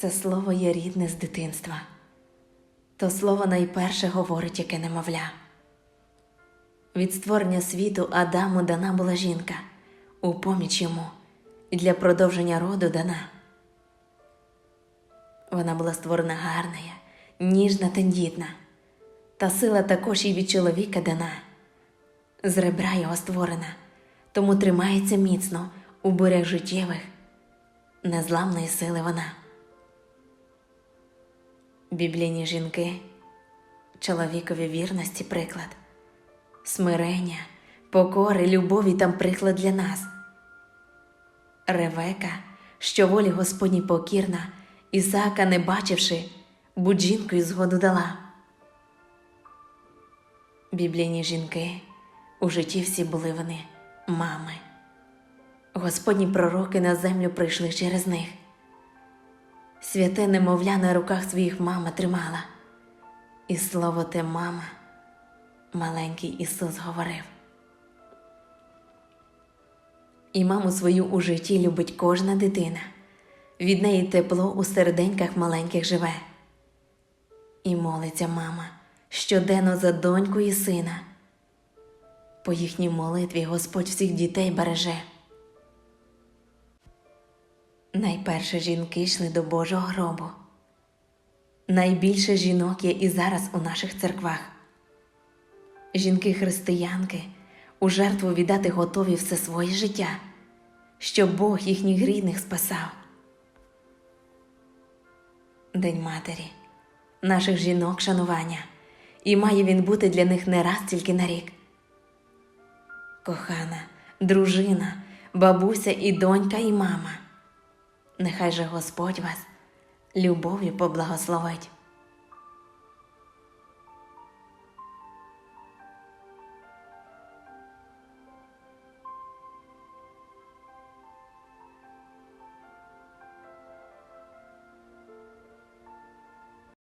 Це слово є рідне з дитинства. То слово найперше говорить, яке немовля. Від створення світу Адаму дана була жінка, у поміч йому, і для продовження роду дана. Вона була створена гарна, ніжна, тендітна, та сила також і від чоловіка дана. З ребра його створена, тому тримається міцно у бурях життєвих, незламної сили вона. Біблійні жінки, чоловікові вірності приклад, смирення, покори, любові там приклад для нас. Ревека, що волі Господній покірна, Ісаака, не бачивши, будь жінкою згоду дала. Біблійні жінки у житті всі були вони мами. Господні пророки на землю прийшли через них. Святе немовля на руках своїх мама тримала, і слово те мама, маленький Ісус говорив. І маму свою у житті любить кожна дитина, від неї тепло у серденьках маленьких живе. І молиться мама щоденно за доньку і сина. По їхній молитві Господь всіх дітей береже. Найперше жінки йшли до Божого гробу. Найбільше жінок є і зараз у наших церквах. Жінки-християнки у жертву віддати готові все своє життя, щоб Бог їхніх рідних спасав. День Матері, наших жінок шанування, і має він бути для них не раз тільки на рік. Кохана, дружина, бабуся і донька, і мама. Нехай же Господь вас любов'ю поблагословить.